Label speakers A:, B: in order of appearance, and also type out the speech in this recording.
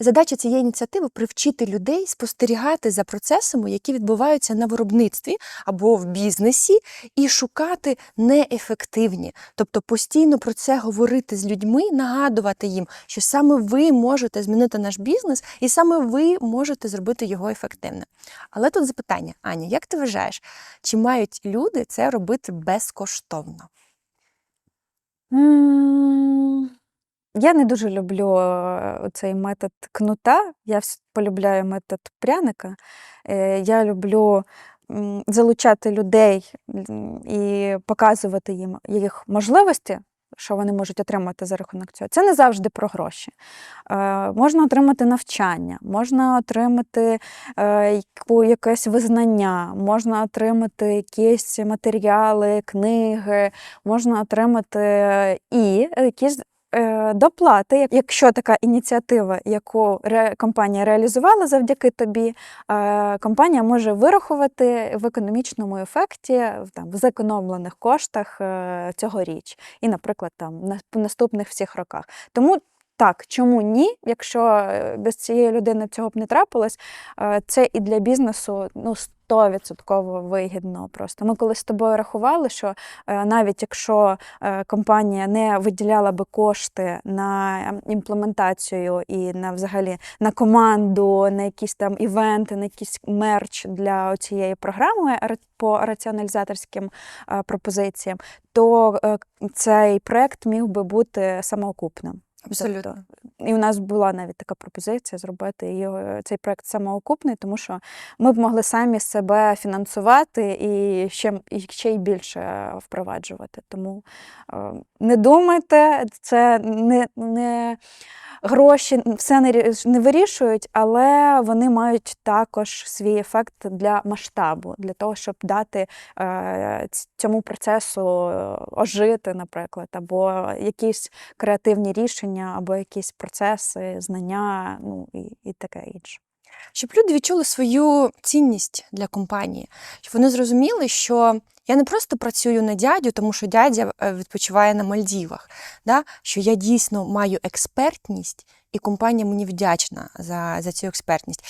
A: Задача цієї ініціативи привчити людей спостерігати за процесами, які відбуваються на виробництві або в бізнесі, і шукати неефективні, тобто постійно про це говорити з людьми, нагадувати їм, що саме ви можете змінити наш бізнес, і саме ви можете зробити його ефективним. Але тут запитання, Аня, як ти вважаєш, чи мають люди це робити безкоштовно?
B: Я не дуже люблю е, цей метод кнута. Я полюбляю метод пряника. Е, Я люблю залучати людей і показувати їм їх можливості, що вони можуть отримати за рахунок цього. Це не завжди про гроші. Е, Можна отримати навчання, можна отримати е, якесь визнання, можна отримати якісь матеріали, книги, можна отримати і якісь е, доплати. Якщо така ініціатива, яку компанія реалізувала завдяки тобі, е, компанія може вирахувати в економічному ефекті там, в зекономлених коштах е, цьогоріч, і, наприклад, там в наступних всіх роках. Тому так, чому ні? Якщо е, без цієї людини цього б не трапилось, е, це і для бізнесу ну, 100% вигідно. Просто ми колись з тобою рахували, що е, навіть якщо компанія не виділяла би кошти на ем, імплементацію і на взагалі на команду, на якісь там івенти, на якийсь мерч для цієї програми ра- по раціоналізаторським пропозиціям, то цей проект міг би бути самоокупним.
A: Абсолютно.
B: Тобто, і у нас була навіть така пропозиція зробити його, цей проект самоокупний, тому що ми б могли самі себе фінансувати і ще, і ще й більше впроваджувати. Тому е, не думайте, це не, не гроші все не, рі- не вирішують, але вони мають також свій ефект для масштабу, для того, щоб дати е, цьому процесу е, ожити, наприклад, або якісь креативні рішення, або якісь процеси, знання, ну і, і таке інше.
A: Щоб люди відчули свою цінність для компанії, щоб вони зрозуміли, що я не просто працюю на дядю, тому що дядя е, відпочиває на Мальдівах, да? що я дійсно маю експертність, і компанія мені вдячна за, за цю експертність.